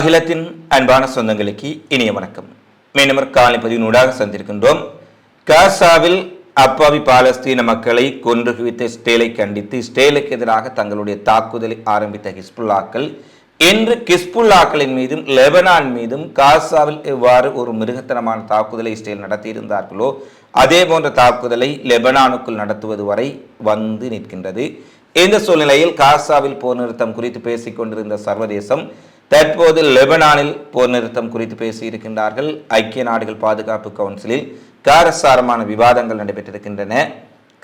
அகிலத்தின் அன்பான சொந்தங்களுக்கு இனிய வணக்கம். மீனவர் காலை பதிவினூடாக சந்திருக்கின்றோம் காசாவில் அப்பாவி பாலஸ்தீன மக்களை கொன்று குவித்த ஸ்டேலை கண்டித்து ஸ்டேலுக்கு எதிராக தங்களுடைய தாக்குதலை ஆரம்பித்த ஹிஸ்புல்லாக்கள் இன்று கிஸ்புல்லாக்களின் மீதும் லெபனான் மீதும் காசாவில் எவ்வாறு ஒரு மிருகத்தனமான தாக்குதலை இஸ்ரேல் நடத்தியிருந்தார்களோ அதே போன்ற தாக்குதலை லெபனானுக்குள் நடத்துவது வரை வந்து நிற்கின்றது. இந்த சூழ்நிலையில் காசாவில் போர் நிறுத்தம் குறித்து பேசிக் கொண்டிருந்த சர்வதேசம் தற்போது லெபனானில் போர் நிறுத்தம் குறித்து பேசியிருக்கின்றார்கள். ஐக்கிய நாடுகள் பாதுகாப்பு கவுன்சிலில் காரசாரமான விவாதங்கள் நடைபெற்றிருக்கின்றன.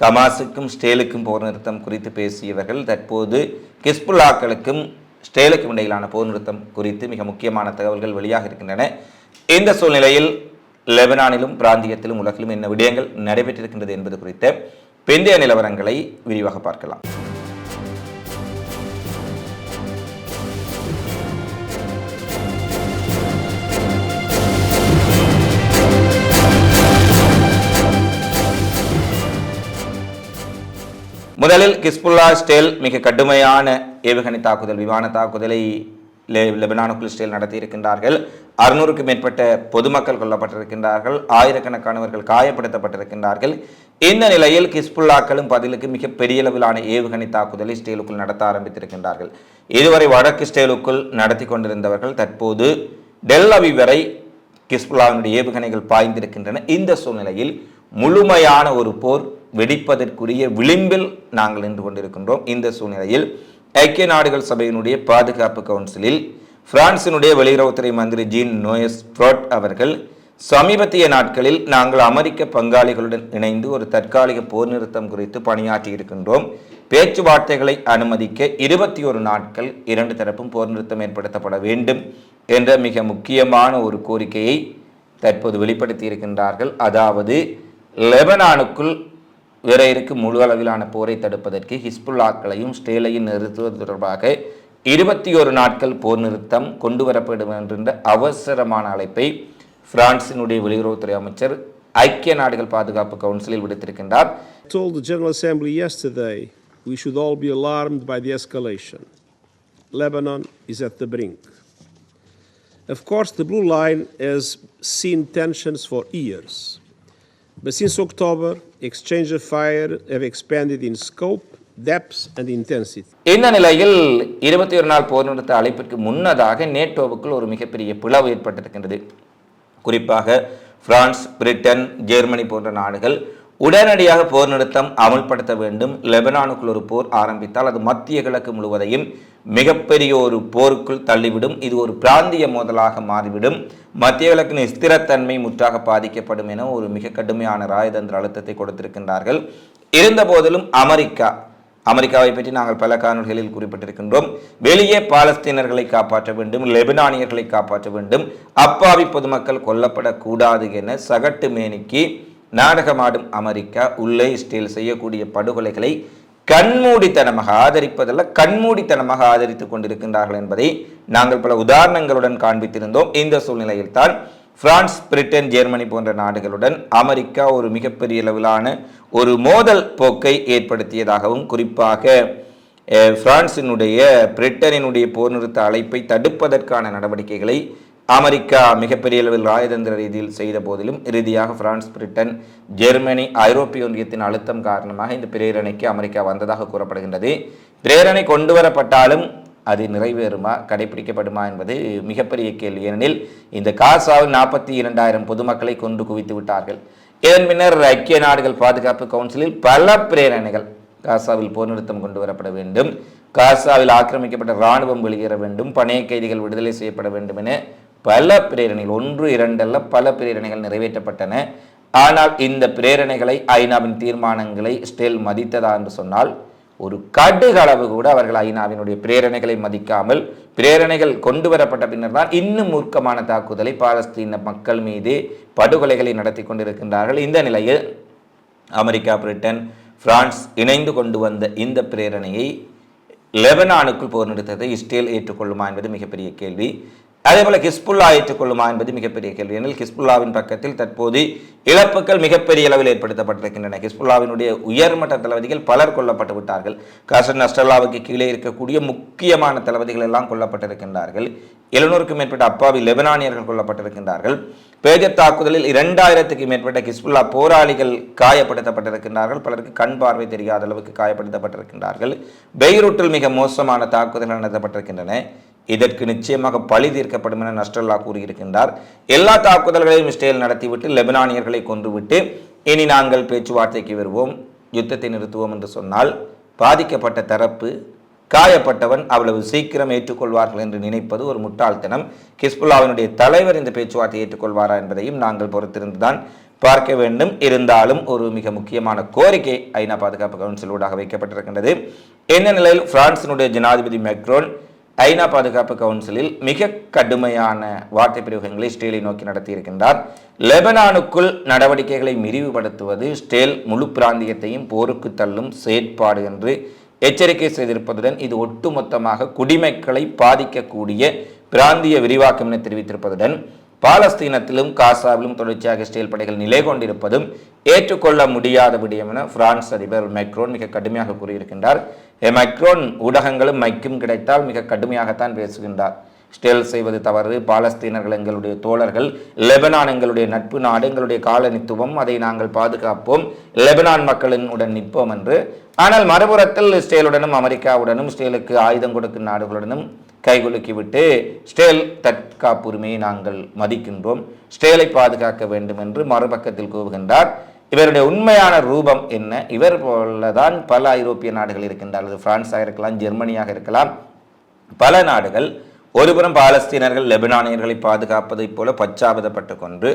கமாஸுக்கும் ஸ்டேலுக்கும் போர் நிறுத்தம் குறித்து பேசியவர்கள் தற்போது கிஸ்புல்லாக்களுக்கும் ஸ்டேலுக்கும் இடையிலான போர் நிறுத்தம் குறித்து மிக முக்கியமான தகவல்கள் வெளியாக இருக்கின்றன. இந்த சூழ்நிலையில் லெபனானிலும் பிராந்தியத்திலும் உலகிலும் என்ன விடயங்கள் நடைபெற்றிருக்கின்றது என்பது குறித்த பிந்தைய நிலவரங்களை விரிவாக பார்க்கலாம். முதலில் கிஸ்புல்லா ஸ்டேல் மிக கடுமையான ஏவுகணை தாக்குதல் விமான தாக்குதலை லெபனானுக்குள் ஸ்டேல் நடத்தியிருக்கின்றார்கள். அறுநூறுக்கும் மேற்பட்ட பொதுமக்கள் கொல்லப்பட்டிருக்கின்றார்கள். ஆயிரக்கணக்கானவர்கள் காயப்படுத்தப்பட்டிருக்கின்றார்கள். இந்த நிலையில் கிஸ்புல்லாக்களும் பதிலுக்கு மிக பெரிய அளவிலான ஏவுகணை தாக்குதலை ஸ்டேலுக்குள் நடத்த ஆரம்பித்திருக்கின்றார்கள். இதுவரை வடக்கு ஸ்டேலுக்குள் நடத்தி கொண்டிருந்தவர்கள் தற்போது டெல் அவி வரை கிஸ்புல்லாவினுடைய ஏவுகணைகள் பாய்ந்திருக்கின்றன. இந்த சூழ்நிலையில் முழுமையான ஒரு போர் வெடிப்பதற்குரிய விளிம்பில் நாங்கள் நின்று கொண்டிருக்கின்றோம். இந்த சூழ்நிலையில் ஐக்கிய நாடுகள் சபையினுடைய பாதுகாப்பு கவுன்சிலில் பிரான்சினுடைய வெளியுறவுத்துறை மந்திரி ஜீன் நோயஸ் ப்ரோட் அவர்கள் சமீபத்திய நாட்களில் நாங்கள் அமெரிக்க பங்காளிகளுடன் இணைந்து ஒரு தற்காலிக போர் நிறுத்தம் குறித்து பணியாற்றி இருக்கின்றோம் பேச்சுவார்த்தைகளை அனுமதிக்க இருபத்தி ஒரு நாட்கள் இரண்டு தரப்பும் போர் நிறுத்தம் ஏற்படுத்தப்பட வேண்டும் என்ற மிக முக்கியமான ஒரு கோரிக்கையை தற்போது வெளிப்படுத்தி இருக்கின்றார்கள் அதாவது லெபனானுக்குள் வேற இருக்கும் முழு அளவிலான போரை தடுப்பதற்கு ஹிஸ்புல்லாக்களையும் ஸ்டேலையும் நிறுத்துவது தொடர்பாக இருபத்தி ஒரு நாட்கள் போர் நிறுத்தம் கொண்டு வரப்படும் என்ற அவசரமான அழைப்பை பிரான்சினுடைய வெளியுறவுத்துறை அமைச்சர் ஐக்கிய நாடுகள் பாதுகாப்பு கவுன்சிலில் விடுத்திருக்கின்றார் I told the General Assembly yesterday we should all be alarmed by the escalation. Lebanon is at the brink. Of course, the Blue Line has seen tensions for years. But since October, exchange of fire have expanded in scope, and and இந்த நிலையில் இருபத்தி ஒரு நாள் போர் நிறுத்த அழைப்பிற்கு முன்னதாக நேட்டோவுக்குள் ஒரு மிகப்பெரிய பிளவு ஏற்பட்டிருக்கின்றது. குறிப்பாக பிரான்ஸ் பிரிட்டன் ஜெர்மனி போன்ற நாடுகள் உடனடியாக போர் நிறுத்தம் அமல்படுத்த வேண்டும். லெபனானுக்குள் ஒரு போர் ஆரம்பித்தால் அது மத்திய கிழக்கு முழுவதையும் மிகப்பெரிய ஒரு போருக்குள் தள்ளிவிடும். இது ஒரு பிராந்திய மோதலாக மாறிவிடும். மத்திய கிழக்கின் ஸ்திரத்தன்மை முற்றாக பாதிக்கப்படும் என ஒரு மிக கடுமையான ராயதந்திர அழுத்தத்தை கொடுத்திருக்கின்றார்கள். இருந்த போதிலும் அமெரிக்கா அமெரிக்காவை பற்றி நாங்கள் பல காணொலிகளில் குறிப்பிட்டிருக்கின்றோம். வெளியே பாலஸ்தீனர்களை காப்பாற்ற வேண்டும் லெபனானியர்களை காப்பாற்ற வேண்டும். அப்பாவி பொதுமக்கள் கொல்லப்படக்கூடாது என சகட்டு மேனிக்கு நாடகமாடும் அமெரிக்கா உள்ளே இஸ்ரேல் செய்யக்கூடிய படுகொலைகளை கண்மூடித்தனமாக ஆதரிப்பதல்ல கண்மூடித்தனமாக ஆதரித்துக் கொண்டிருக்கின்றார்கள் என்பதை நாங்கள் பல உதாரணங்களுடன் காண்பித்திருந்தோம். இந்த சூழ்நிலையில்தான் பிரான்ஸ் பிரிட்டன் ஜெர்மனி போன்ற நாடுகளுடன் அமெரிக்கா ஒரு மிகப்பெரிய அளவிலான ஒரு மோதல் போக்கை ஏற்படுத்தியதாகவும் குறிப்பாக பிரான்சினுடைய பிரிட்டனினுடைய போர் நிறுத்த அழைப்பை தடுப்பதற்கான நடவடிக்கைகளை அமெரிக்கா மிகப்பெரிய அளவில் ராஜதந்திர ரீதியில் செய்த போதிலும் இறுதியாக பிரான்ஸ் பிரிட்டன் ஜெர்மனி ஐரோப்பிய ஒன்றியத்தின் அழுத்தம் காரணமாக இந்த பிரேரணைக்கு அமெரிக்கா வந்ததாக கூறப்படுகின்றது. பிரேரணை கொண்டு வரப்பட்டாலும் அது நிறைவேறுமா கடைபிடிக்கப்படுமா என்பது மிகப்பெரிய கேள்வி. ஏனெனில் இந்த காசாவில் நாற்பத்தி இரண்டாயிரம் பொதுமக்களை கொண்டு குவித்து விட்டார்கள். இதன் பின்னர் ஐக்கிய நாடுகள் பாதுகாப்பு கவுன்சிலில் பல பிரேரணைகள் காசாவில் போர் நிறுத்தம் கொண்டு வரப்பட வேண்டும். காசாவில் ஆக்கிரமிக்கப்பட்ட இராணுவம் வெளியேற வேண்டும். பணைய கைதிகள் விடுதலை செய்யப்பட வேண்டும் என பல பிரேரணைகள் ஒன்று இரண்டல்ல பல பிரேரணைகள் நிறைவேற்றப்பட்டன. ஆனால் இந்த பிரேரணைகளை ஐநாவின் தீர்மானங்களை ஸ்டேல் மதித்ததா என்று சொன்னால் ஒரு கடுகளவு கூட அவர்கள் ஐநாவினுடைய பிரேரணைகளை மதிக்காமல் பிரேரணைகள் கொண்டு வரப்பட்ட பின்னர் தான் இன்னும் மூர்க்கமான தாக்குதலை பாலஸ்தீன மக்கள் மீது படுகொலைகளை நடத்தி கொண்டிருக்கின்றார்கள். இந்த நிலையில் அமெரிக்கா பிரிட்டன் பிரான்ஸ் இணைந்து கொண்டு வந்த இந்த பிரேரணையை லெபனானுக்குள் போர் நிறுத்தத்தை இஸ்ரேல் ஏற்றுக்கொள்ளுமா என்பது மிகப்பெரிய கேள்வி. அதே போல ஹிஸ்புல்லா ஏற்றுக்கொள்ளுமா என்பது மிகப்பெரிய கேள்வி. ஏனில் ஹிஸ்புல்லாவின் பக்கத்தில் தற்போது இழப்புகள் மிகப்பெரிய அளவில் ஏற்படுத்தப்பட்டிருக்கின்றன. ஹிஸ்புல்லாவினுடைய உயர்மட்ட தளபதிகள் பலர் கொல்லப்பட்டு விட்டார்கள். கசன் நஸ்ரல்லாவுக்கு கீழே இருக்கக்கூடிய முக்கியமான தளபதிகள் எல்லாம் கொல்லப்பட்டிருக்கின்றார்கள். எழுநூறுக்கும் மேற்பட்ட அப்பாவி லெபனானியர்கள் கொல்லப்பட்டிருக்கின்றார்கள். பேஜர் தாக்குதலில் இரண்டாயிரத்துக்கு மேற்பட்ட ஹிஸ்புல்லா போராளிகள் காயப்படுத்தப்பட்டிருக்கின்றார்கள். பலருக்கு கண் பார்வை தெரியாத அளவுக்கு காயப்படுத்தப்பட்டிருக்கின்றார்கள். பெய்ரூட்டில் மிக மோசமான தாக்குதல்கள் நடத்தப்பட்டிருக்கின்றன. இதற்கு நிச்சயமாக பழி தீர்க்கப்படும் என நஸ்ரல்லா கூறியிருக்கின்றார். எல்லா தாக்குதல்களையும் இஸ்ரேல் நடத்திவிட்டு லெபனானியர்களை கொன்றுவிட்டு இனி நாங்கள் பேச்சுவார்த்தைக்கு வருவோம் யுத்தத்தை நிறுத்துவோம் என்று சொன்னால் பாதிக்கப்பட்ட தரப்பு காயப்பட்டவன் அவ்வளவு சீக்கிரம் ஏற்றுக்கொள்வார்கள் என்று நினைப்பது ஒரு முட்டாள்தனம். கிஸ்புல்லாவினுடைய தலைவர் இந்த பேச்சுவார்த்தையை ஏற்றுக்கொள்வாரா என்பதையும் நாங்கள் பொறுத்திருந்துதான் பார்க்க வேண்டும். இருந்தாலும் ஒரு மிக முக்கியமான கோரிக்கை ஐநா பாதுகாப்பு கவுன்சில் ஊடாக வைக்கப்பட்டிருக்கின்றது. என்ன நிலையில் பிரான்சினுடைய ஜனாதிபதி மெக்ரோன் ஐநா பாதுகாப்பு கவுன்சிலில் மிக கடுமையான வார்த்தை பிரயோகங்களை ஸ்டேலை நோக்கி நடத்தியிருக்கின்றார். லெபனானுக்குள் நடவடிக்கைகளை விரிவுபடுத்துவது ஸ்டேல் முழு பிராந்தியத்தையும் போருக்கு தள்ளும் செயற்பாடு என்று எச்சரிக்கை செய்திருப்பதுடன் இது ஒட்டுமொத்தமாக குடிமக்களை பாதிக்கக்கூடிய பிராந்திய விரிவாக்கம் என தெரிவித்திருப்பதுடன் பாலஸ்தீனத்திலும் காசாவிலும் தொடர்ச்சியாக இஸ்ரேல் படைகள் நிலை கொண்டிருப்பதும் ஏற்றுக்கொள்ள முடியாத விடயம் என பிரான்ஸ் அதிபர் மைக்ரோன் மிக கடுமையாக கூறியிருக்கின்றார். மைக்ரோன் ஊடகங்களும் மைக்கும் கிடைத்தால் மிக கடுமையாகத்தான் பேசுகின்றார். ஸ்டெல் செய்வது தவறு. பாலஸ்தீனர்கள் எங்களுடைய தோழர்கள் லெபனான் எங்களுடைய நட்பு நாடு எங்களுடைய காலனித்துவம் அதை நாங்கள் பாதுகாப்போம். லெபனான் மக்களின் உடன் நிற்போம் என்று. ஆனால் மறுபுறத்தில் இஸ்ரேலுடனும் அமெரிக்காவுடனும் இஸ்ரேலுக்கு ஆயுதம் கொடுக்கும் நாடுகளுடனும் கைகுலுக்கிவிட்டு ஸ்டேல் தற்காப்புரிமையை நாங்கள் மதிக்கின்றோம். ஸ்டேலை பாதுகாக்க வேண்டும் என்று மறுபக்கத்தில் கூவுகின்றார் இவருடைய உண்மையான ரூபம் என்ன? இவர் போலதான் பல ஐரோப்பிய நாடுகள் இருக்கின்றார்கள் பிரான்ஸாக இருக்கலாம் ஜெர்மனியாக இருக்கலாம். பல நாடுகள் ஒருபுறம் பாலஸ்தீனர்கள் லெபனானியர்களை பாதுகாப்பதைப் போல பச்சாபதப்பட்டு கொண்டு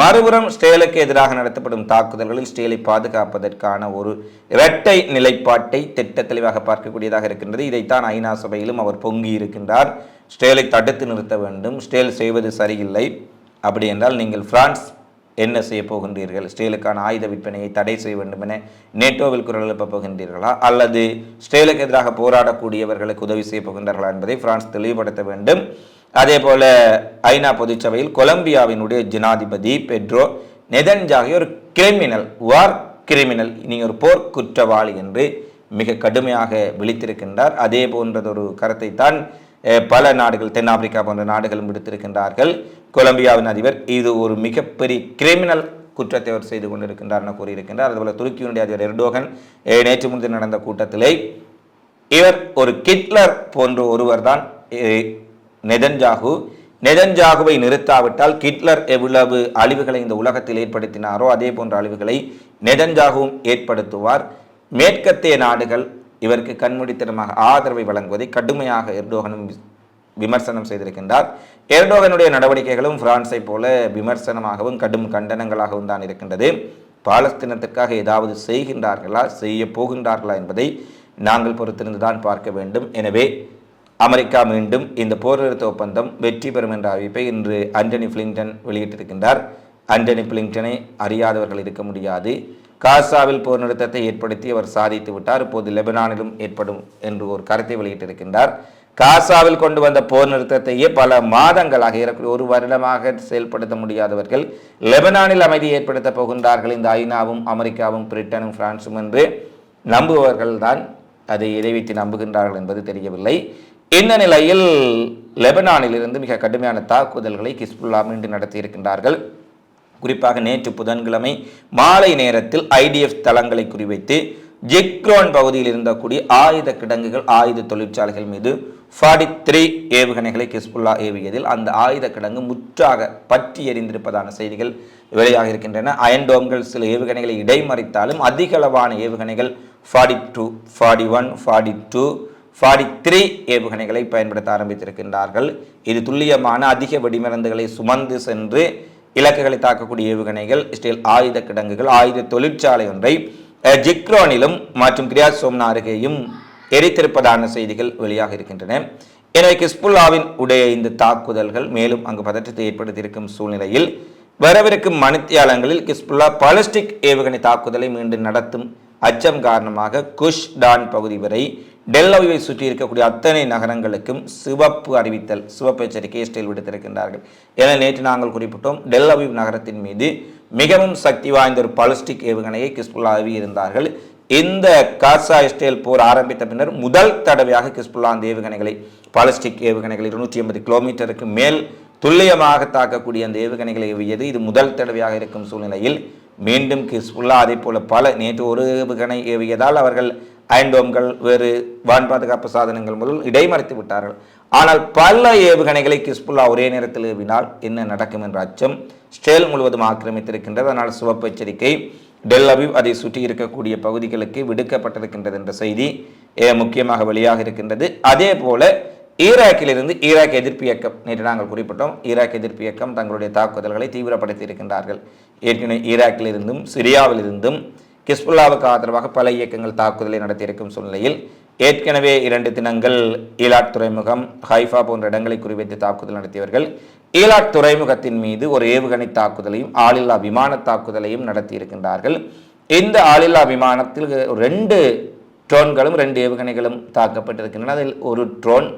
மறுபுறம் ஸ்டேலுக்கு எதிராக நடத்தப்படும் தாக்குதல்களில் ஸ்டேலை பாதுகாப்பதற்கான ஒரு இரட்டை நிலைப்பாட்டை திட்ட தெளிவாக பார்க்கக்கூடியதாக இருக்கின்றது. இதைத்தான் ஐநா சபையிலும் அவர் பொங்கி இருக்கின்றார். ஸ்டேலை தடுத்து நிறுத்த வேண்டும். ஸ்டேல் செய்வது சரியில்லை. அப்படி என்றால் நீங்கள் பிரான்ஸ் என்ன செய்ய போகின்றீர்கள்? ஸ்ரீலுக்கான ஆயுத விற்பனையை தடை செய்ய வேண்டும் என நேட்டோவில் குரல் எழுப்பப் போகின்றீர்களா? அல்லது ஸ்டேலுக்கு எதிராக போராடக்கூடியவர்களுக்கு உதவி செய்ய போகின்றார்களா என்பதை பிரான்ஸ் தெளிவுபடுத்த வேண்டும். அதே போல ஐநா பொதுச்சபையில் கொலம்பியாவினுடைய ஜனாதிபதி பெட்ரோ நெதன்ஜாகி ஒரு கிரிமினல் வார் கிரிமினல் நீங்கள் ஒரு போர் குற்றவாளி என்று மிக கடுமையாக விழித்திருக்கின்றார். அதே போன்றதொரு கருத்தை தான் பல நாடுகள் தென்னாப்பிரிக்கா போன்ற நாடுகளும் விடுத்திருக்கின்றார்கள். கொலம்பியாவின் அதிபர் இது ஒரு மிகப்பெரிய கிரிமினல் குற்றத்தை அவர் செய்து கொண்டிருக்கின்றார் என கூறியிருக்கின்றார். அதுபோல துருக்கியினுடைய அதிபர் எர்டோகன் நேற்று முன்தினம் நடந்த கூட்டத்திலே இவர் ஒரு கிட்லர் போன்ற ஒருவர் தான் நெதன்ஜாகு. நெதன்ஜாகுவை நிறுத்தாவிட்டால் கிட்லர் எவ்வளவு அழிவுகளை இந்த உலகத்தில் ஏற்படுத்தினாரோ அதே போன்ற அழிவுகளை நெதன்ஜாகுவும் ஏற்படுத்துவார். மேற்கத்திய நாடுகள் இவருக்கு கண்மூடித்தனமாக ஆதரவை வழங்குவதை கடுமையாக எர்டோகனும் விமர்சனம் செய்திருக்கின்றார். எர்டோகனுடைய நடவடிக்கைகளும் பிரான்ஸை போல விமர்சனமாகவும் கடும் கண்டனங்களாகவும் தான் இருக்கின்றது. பாலஸ்தீனத்துக்காக ஏதாவது செய்கின்றார்களா செய்ய போகின்றார்களா என்பதை நாங்கள் பொறுத்திருந்துதான் பார்க்க வேண்டும். எனவே அமெரிக்கா மீண்டும் இந்த போர் நிறுத்த ஒப்பந்தம் வெற்றி பெறும் என்ற அறிவிப்பை இன்று அண்டனி பிளிங்டன் வெளியிட்டிருக்கின்றார். அண்டனி பிளிங்டனை அறியாதவர்கள் இருக்க முடியாது. காசாவில் போர் நிறுத்தத்தை ஏற்படுத்தி அவர் சாதித்து விட்டார். இப்போது லெபனானிலும் ஏற்படும் என்று ஒரு கருத்தை வெளியிட்டிருக்கின்றார். காசாவில் கொண்டு வந்த போர் நிறுத்தத்தையே பல மாதங்களாக ஏறக்கூடிய ஒரு வருடமாக செயல்படுத்த முடியாதவர்கள் லெபனானில் அமைதி ஏற்படுத்த போகின்றார்கள். இந்த ஐநாவும் அமெரிக்காவும் பிரிட்டனும் பிரான்சும் என்று நம்புபவர்கள்தான் அதை இதை வைத்து நம்புகின்றார்கள் என்பது தெரியவில்லை. இந்த நிலையில் லெபனானிலிருந்து மிக கடுமையான தாக்குதல்களை கிஸ்புல்லா மீண்டும் நடத்தியிருக்கின்றார்கள். குறிப்பாக நேற்று புதன்கிழமை மாலை நேரத்தில் ஐடிஎஃப் தளங்களை குறிவைத்து ஜிக்ரோன் பகுதியில் இருந்தக்கூடிய ஆயுத கிடங்குகள் ஆயுத தொழிற்சாலைகள் மீது ஃபார்ட்டி த்ரீ ஏவுகணைகளை கிஸ்புல்லா ஏவியதில் அந்த ஆயுத கிடங்கு முற்றாக பற்றி எறிந்திருப்பதான செய்திகள் வெளியாக இருக்கின்றன. அயன்டோம்கள் சில ஏவுகணைகளை இடைமறித்தாலும் அதிகளவான ஏவுகணைகள் forty two forty one forty two forty three ஏவுகணைகளை பயன்படுத்த ஆரம்பித்திருக்கின்றார்கள். இது துல்லியமான அதிக வெடிமருந்துகளை சுமந்து சென்று இலக்குகளை தாக்கக்கூடிய ஏவுகணைகள் ஸ்டீல் ஆயுத கிடங்குகள் ஆயுத தொழிற்சாலை ஒன்றை ஜிக்ரோனிலும் மற்றும் கிரியாஸ் சோம்னா அருகேயும் எரித்திருப்பதான செய்திகள் வெளியாக இருக்கின்றன. எனவே கிஸ்புல்லாவின் உடைய இந்த தாக்குதல்கள் மேலும் அங்கு பதற்றத்தை ஏற்படுத்தியிருக்கும் சூழ்நிலையில் வரவிருக்கும் மணித்தியாலங்களில் கிஸ்புல்லா பாலிஸ்டிக் ஏவுகணை தாக்குதலை மீண்டும் நடத்தும் அச்சம் காரணமாக குஷ் டான் பகுதி வரை டெல்லவியை சுற்றி இருக்கக்கூடிய அத்தனை நகரங்களுக்கும் சிவப்பு அறிவித்தல் சிவப்பு எச்சரிக்கை இஸ்ரேல் விடுத்திருக்கின்றார்கள். என நேற்று நாங்கள் குறிப்பிட்டோம் டெல்லவிவ் நகரத்தின் மீது மிகவும் சக்தி வாய்ந்த ஒரு பாலிஸ்டிக் ஏவுகணையை கிஸ்புல்லா இருந்தார்கள் இந்த காசா இஸ்ரேல் போர் ஆரம்பித்த பின்னர் முதல் தடவையாக கிஸ்புல்லா அந்த ஏவுகணைகளை பாலிஸ்டிக் ஏவுகணைகள் இருநூற்றி ஐம்பது கிலோமீட்டருக்கு மேல் துல்லியமாக தாக்கக்கூடிய அந்த ஏவுகணைகளை ஏவியது இது முதல் தடவையாக இருக்கும் சூழ்நிலையில் மீண்டும் கிஸ்புல்லா அதே போல பல நேற்று ஒரு ஏவுகணை ஏவியதால் அவர்கள் ஐண்டோம்கள் வேறு வான் பாதுகாப்பு சாதனங்கள் முதல் இடைமறித்து விட்டார்கள். ஆனால் பல ஏவுகணைகளை கிஸ்புல்லா ஒரே நேரத்தில் ஏவினால் என்ன நடக்கும் என்ற அச்சம் ஸ்டேல் முழுவதும் ஆக்கிரமித்திருக்கின்றது. அதனால் சிவப்பு எச்சரிக்கை டெல் அபிவ் அதை சுற்றி இருக்கக்கூடிய பகுதிகளுக்கு விடுக்கப்பட்டிருக்கின்றது என்ற செய்தி முக்கியமாக வெளியாக இருக்கின்றது அதே போல ஈராக்கிலிருந்து ஈராக் எதிர்ப்பு இயக்கம். நேற்று நாங்கள் குறிப்பிட்டோம் ஈராக் எதிர்ப்பு இயக்கம் தங்களுடைய தாக்குதல்களை தீவிரப்படுத்தி இருக்கின்றார்கள் ஏற்கனவே ஈராக்கிலிருந்தும் சிரியாவிலிருந்தும் கிஸ்புல்லாவுக்கு ஆதரவாக பல இயக்கங்கள் தாக்குதலை நடத்தியிருக்கும் சூழ்நிலையில் ஏற்கனவே இரண்டு தினங்கள் ஈலாட் துறைமுகம் ஹைஃபா போன்ற இடங்களை குறிவைத்து தாக்குதல் நடத்தியவர்கள் ஈலாட் துறைமுகத்தின் மீது ஒரு ஏவுகணை தாக்குதலையும் ஆளில்லா விமான தாக்குதலையும் நடத்தியிருக்கின்றார்கள். இந்த ஆளில்லா விமானத்தில் ரெண்டு ட்ரோன்களும் ரெண்டு ஏவுகணைகளும் தாக்கப்பட்டிருக்கின்றன. அதில் ஒரு ட்ரோன்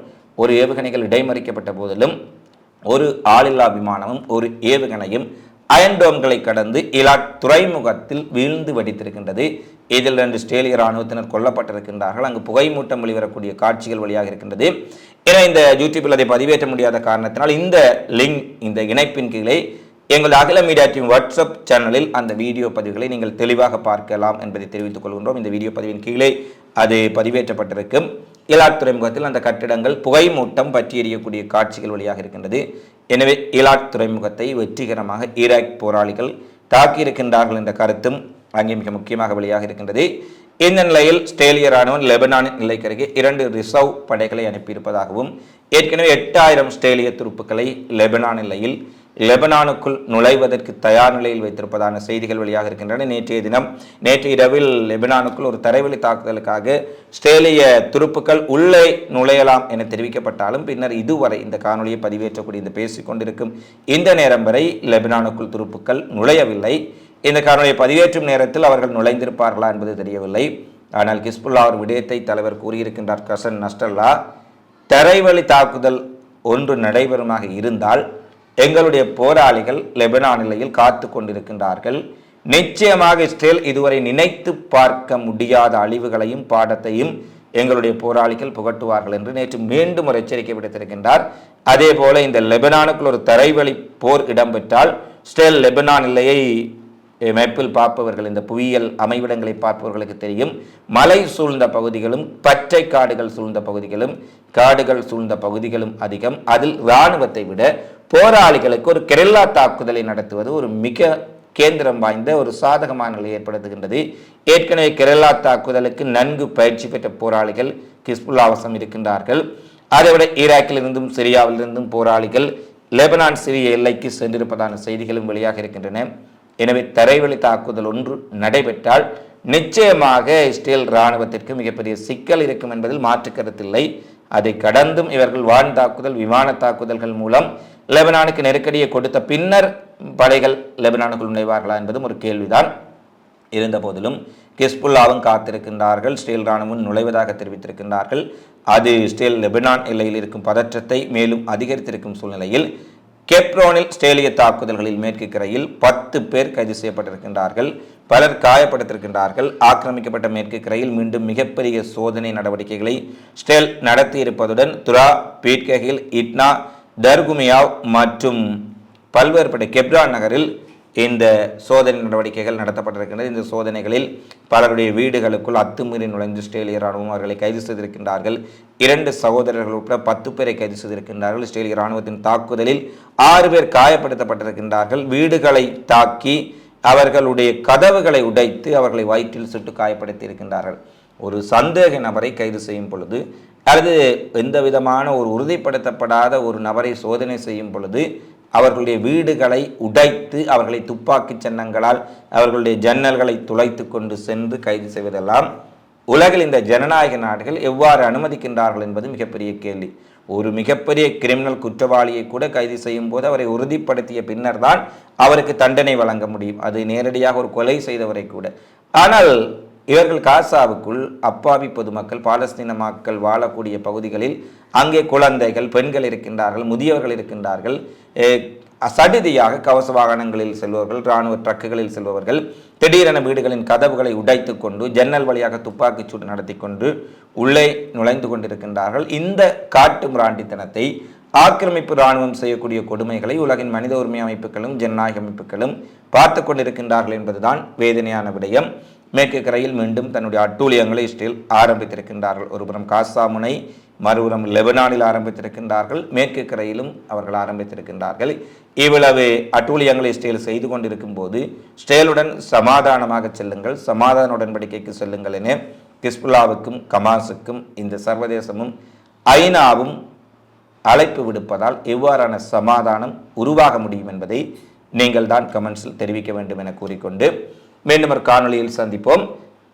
ஒரு ஏவுகணைகள் இடைமறிக்கப்பட்ட போதிலும் ஒரு ஆளில்லா விமானமும் ஒரு ஏவுகணையும் அயன்டோம்களை கடந்து இலாட் துறைமுகத்தில் வீழ்ந்து வெடித்திருக்கின்றது. இதில் ரெண்டு ஸ்டேலிய இராணுவத்தினர் கொல்லப்பட்டிருக்கின்றார்கள். அங்கு புகைமூட்டம் வெளிவரக்கூடிய காட்சிகள் வழியாக இருக்கின்றது. ஏன்னா இந்த யூடியூப்பில் அதை பதிவேற்ற முடியாத காரணத்தினால் இந்த லிங்க் இந்த இணைப்பின் கீழே எங்கள் அகில மீடியா டீம் வாட்ஸ்அப் சேனலில் அந்த வீடியோ பதிவுகளை நீங்கள் தெளிவாக பார்க்கலாம் என்பதை தெரிவித்துக் கொள்கின்றோம். இந்த வீடியோ பதிவின் கீழே அது பதிவேற்றப்பட்டிருக்கும். ஈலாட் துறைமுகத்தில் அந்த கட்டிடங்கள் புகைமூட்டம் பற்றி எறியக்கூடிய காட்சிகள் வழியாக இருக்கின்றது. எனவே ஈலாட் துறைமுகத்தை வெற்றிகரமாக ஈராக் போராளிகள் தாக்கியிருக்கின்றார்கள் என்ற கருத்தும் அங்கே மிக முக்கியமாக வெளியாக இருக்கின்றது. இந்த நிலையில் ஸ்டேலிய ராணுவம் லெபனானின் நிலைக்கருகே இரண்டு ரிசர்வ் படைகளை அனுப்பியிருப்பதாகவும் ஏற்கனவே எட்டாயிரம் ஸ்டேலிய துருப்புக்களை லெபனான் நிலையில் லெபனானுக்குள் நுழைவதற்கு தயார் நிலையில் வைத்திருப்பதான செய்திகள் வெளியாக இருக்கின்றன. நேற்றைய தினம் நேற்று இரவில் லெபனானுக்குள் ஒரு தரைவழி தாக்குதலுக்காக ஸ்ட்ரேலிய துருப்புக்கள் உள்ளே நுழையலாம் என தெரிவிக்கப்பட்டாலும் பின்னர் இதுவரை இந்த காணொலியை பதிவேற்றக்கூடிய இந்த பேசிக்கொண்டிருக்கும் இந்த நேரம் வரை லெபனானுக்குள் துருப்புக்கள் நுழையவில்லை. இந்த காணொலியை பதிவேற்றும் நேரத்தில் அவர்கள் நுழைந்திருப்பார்களா என்பது தெரியவில்லை. ஆனால் கிஸ்புல்லா ஒரு விடயத்தை தலைவர் கூறியிருக்கின்றார் கசன் நஸ்டல்லா. தரைவழி தாக்குதல் ஒன்று நடைபெறுமாக இருந்தால் எங்களுடைய போராளிகள் லெபனான் நிலையில் காத்து கொண்டிருக்கின்றார்கள். நிச்சயமாக இஸ்ரேல் இதுவரை நினைத்து பார்க்க முடியாத அழிவுகளையும் பாடத்தையும் எங்களுடைய போராளிகள் புகட்டுவார்கள் என்று நேற்று மீண்டும் ஒரு எச்சரிக்கை விடுத்திருக்கின்றார். அதே போல இந்த லெபனானுக்குள் ஒரு தரைவழி போர் இடம்பெற்றால் ஸ்டேல் லெபனான் நிலையை மேப்பில் பார்ப்பவர்கள் இந்த புவியியல் அமைவிடங்களை பார்ப்பவர்களுக்கு தெரியும். மலை சூழ்ந்த பகுதிகளும் பச்சை காடுகள் சூழ்ந்த பகுதிகளும் காடுகள் சூழ்ந்த பகுதிகளும் அதிகம். அதில் இராணுவத்தை விட போராளிகளுக்கு ஒரு கெரில்லா தாக்குதலை நடத்துவது ஒரு மிக கேந்திரம் வாய்ந்த ஒரு சாதகமான நிலை ஏற்படுத்துகின்றது. ஏற்கனவே கெரளா தாக்குதலுக்கு நன்கு பயிற்சி பெற்ற போராளிகள் கிஸ்புல்லாவசம் இருக்கின்றார்கள். அதைவிட ஈராக்கிலிருந்தும் சிரியாவிலிருந்தும் போராளிகள் லெபனான் சிரிய எல்லைக்கு சென்றிருப்பதான செய்திகளும் வெளியாக இருக்கின்றன. எனவே தரைவழி தாக்குதல் ஒன்று நடைபெற்றால் நிச்சயமாக இஸ்ரேல் இராணுவத்திற்கு மிகப்பெரிய சிக்கல் இருக்கும் என்பதில் மாற்று கருத்தில்லை அதை கடந்தும் இவர்கள் வான் தாக்குதல் விமான தாக்குதல்கள் மூலம் லெபனானுக்கு நெருக்கடியை கொடுத்த பின்னர் படைகள் லெபனானுக்குள் நுழைவார்களா என்பதும் ஒரு கேள்விதான். இருந்த போதிலும் கிஸ்புல்லாவும் காத்திருக்கின்றார்கள் ஸ்டேல் ராணுவம் நுழைவதாக தெரிவித்திருக்கின்றார்கள். அது ஸ்டேல் லெபனான் எல்லையில் இருக்கும் பதற்றத்தை மேலும் அதிகரித்திருக்கும் சூழ்நிலையில் கெப்ரோனில் ஸ்டேலிய தாக்குதல்களில் மேற்கு கரையில் பத்து பேர் கைது செய்யப்பட்டிருக்கின்றார்கள் பலர் காயப்படுத்திருக்கின்றார்கள். ஆக்கிரமிக்கப்பட்ட மேற்கு கரையில் மீண்டும் மிகப்பெரிய சோதனை நடவடிக்கைகளை ஸ்டேல் நடத்தியிருப்பதுடன் துரா பீட்ககில் இட்னா தர்குமியாவ் மற்றும் பல்வேறுபட்ட கெப்ரான் நகரில் இந்த சோதனை நடவடிக்கைகள் நடத்தப்பட்டிருக்கின்றது இந்த சோதனைகளில் பலருடைய வீடுகளுக்குள் அத்துமீறி நுழைந்து இஸ்ரேலிய ராணுவம் அவர்களை கைது செய்திருக்கின்றார்கள். இரண்டு சகோதரர்கள் உட்பட பத்து பேரை கைது செய்திருக்கின்றார்கள். இஸ்ரேலிய ராணுவத்தின் தாக்குதலில் ஆறு பேர் காயப்படுத்தப்பட்டிருக்கின்றார்கள். வீடுகளை தாக்கி அவர்களுடைய கதவுகளை உடைத்து அவர்களை வயிற்றில் சுட்டு காயப்படுத்தி இருக்கின்றார்கள் ஒரு சந்தேக நபரை கைது செய்யும் பொழுது அல்லது எந்த விதமான ஒரு உறுதிப்படுத்தப்படாத ஒரு நபரை சோதனை செய்யும் பொழுது அவர்களுடைய வீடுகளை உடைத்து அவர்களை துப்பாக்கி சின்னங்களால் அவர்களுடைய ஜன்னல்களை துளைத்து கொண்டு சென்று கைது செய்வதெல்லாம் உலகில் இந்த ஜனநாயக நாடுகள் எவ்வாறு அனுமதிக்கின்றார்கள் என்பது மிகப்பெரிய கேள்வி. ஒரு மிகப்பெரிய கிரிமினல் குற்றவாளியை கூட கைது செய்யும் போது அவரை உறுதிப்படுத்திய பின்னர் தான் அவருக்கு தண்டனை வழங்க முடியும். அது நேரடியாக ஒரு கொலை செய்தவரை கூட. ஆனால் இவர்கள் காசாவுக்குள் அப்பாவி பொதுமக்கள் பாலஸ்தீன மக்கள் வாழக்கூடிய பகுதிகளில் அங்கே குழந்தைகள் பெண்கள் இருக்கின்றார்கள் முதியவர்கள் இருக்கின்றார்கள். சடுதியாக சடிதியாக கவச வாகனங்களில் செல்பவர்கள் இராணுவ ட்ரக்குகளில் செல்பவர்கள் திடீரென வீடுகளின் கதவுகளை உடைத்து கொண்டு ஜன்னல் வழியாக துப்பாக்கிச் சூடு நடத்தி கொண்டு உள்ளே நுழைந்து கொண்டிருக்கின்றார்கள். இந்த காட்டு மிராண்டித்தனத்தை ஆக்கிரமிப்பு இராணுவம் செய்யக்கூடிய கொடுமைகளை உலகின் மனித உரிமை அமைப்புகளும் ஜனநாயக அமைப்புகளும் பார்த்து கொண்டிருக்கின்றார்கள் என்பதுதான் வேதனையான விடயம். மேற்கு கரையில் மீண்டும் தன்னுடைய அட்டூழியங்களை இஸ்ரேல் ஆரம்பித்திருக்கின்றார்கள். ஒருபுறம் காசா முனை மறுபுறம் லெபனானில் ஆரம்பித்திருக்கின்றார்கள். மேற்கு கரையிலும் அவர்கள் ஆரம்பித்திருக்கின்றார்கள். இவ்வளவு அட்டூழியங்களை இஸ்ரேல் செய்து கொண்டிருக்கும் போது இஸ்ரேலுடன் சமாதானமாக செல்லுங்கள் சமாதான உடன்படிக்கைக்கு செல்லுங்கள் என கிஸ்புல்லாவுக்கும் கமாஸுக்கும் இந்த சர்வதேசமும் ஐநாவும் அழைப்பு விடுப்பதால் எவ்வாறான சமாதானம் உருவாக முடியும் என்பதை நீங்கள் தான் கமெண்ட்ஸில் தெரிவிக்க வேண்டும் என கூறிக்கொண்டு மீண்டும் ஒரு காணொளியில் சந்திப்போம்.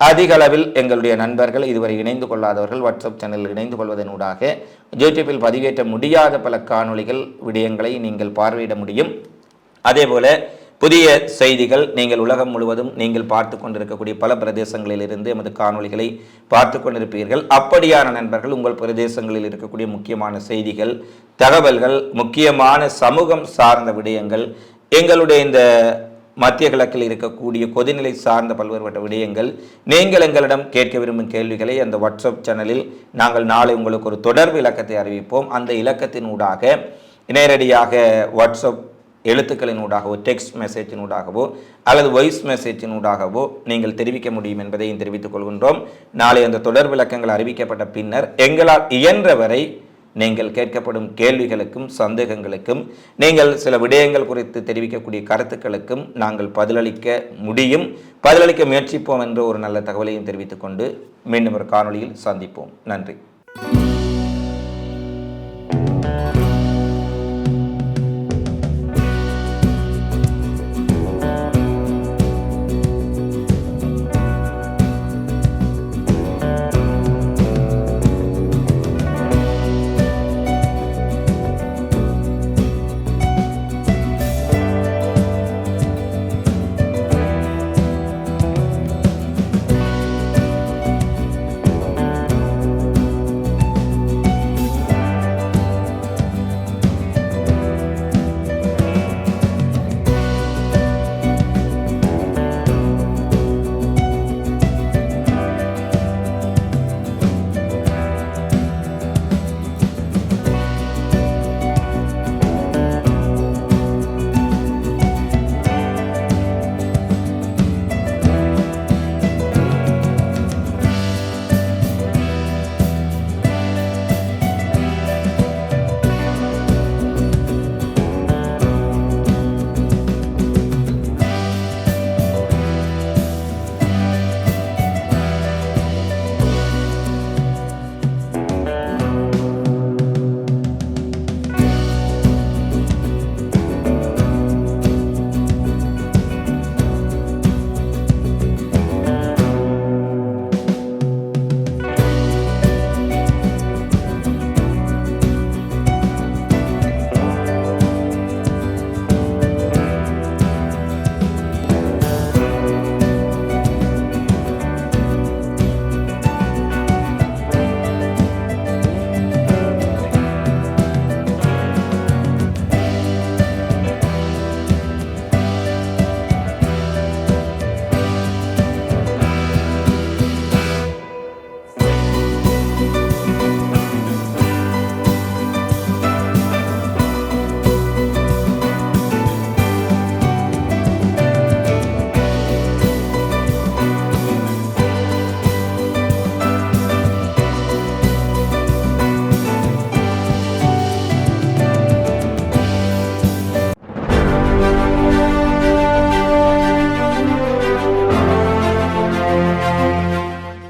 அதிக அளவில் எங்களுடைய நண்பர்கள் இதுவரை இணைந்து கொள்ளாதவர்கள் வாட்ஸ்அப் சேனலில் இணைந்து கொள்வதனூடாக யூடியூப்பில் பதிவேற்ற முடியாத பல காணொளிகள் விடயங்களை நீங்கள் பார்வையிட முடியும். அதேபோல புதிய செய்திகள் நீங்கள் உலகம் முழுவதும் நீங்கள் பார்த்து கொண்டிருக்கக்கூடிய பல பிரதேசங்களிலிருந்து எமது காணொளிகளை பார்த்து கொண்டிருப்பீர்கள். அப்படியான நண்பர்கள் உங்கள் பிரதேசங்களில் இருக்கக்கூடிய முக்கியமான செய்திகள் தகவல்கள் முக்கியமான சமூகம் சார்ந்த விடயங்கள் எங்களுடைய இந்த மத்திய கிழக்கில் இருக்கக்கூடிய கொதிநிலை சார்ந்த பல்வேறுபட்ட விடயங்கள் நீங்கள் எங்களிடம் கேட்க விரும்பும் கேள்விகளை அந்த வாட்ஸ்அப் சேனலில் நாங்கள் நாளை உங்களுக்கு ஒரு தொடர்பு இலக்கத்தை அறிவிப்போம். அந்த இலக்கத்தின் ஊடாக நேரடியாக வாட்ஸ்அப் எழுத்துக்களின் ஊடாகவோ டெக்ஸ்ட் மெசேஜின் ஊடாகவோ அல்லது வாய்ஸ் மெசேஜின் ஊடாகவோ நீங்கள் தெரிவிக்க முடியும் என்பதையும் தெரிவித்துக் கொள்கின்றோம். நாளை அந்த தொடர் விளக்கங்கள் அறிவிக்கப்பட்ட பின்னர் எங்களால் இயன்றவரை நீங்கள் கேட்கப்படும் கேள்விகளுக்கும் சந்தேகங்களுக்கும் நீங்கள் சில விடயங்கள் குறித்து தெரிவிக்கக்கூடிய கருத்துக்களுக்கும் நாங்கள் பதிலளிக்க முடியும். பதிலளிக்க முயற்சிப்போம் என்ற ஒரு நல்ல தகவலையும் தெரிவித்துக்கொண்டு மீண்டும் ஒரு காணொலியில் சந்திப்போம். நன்றி.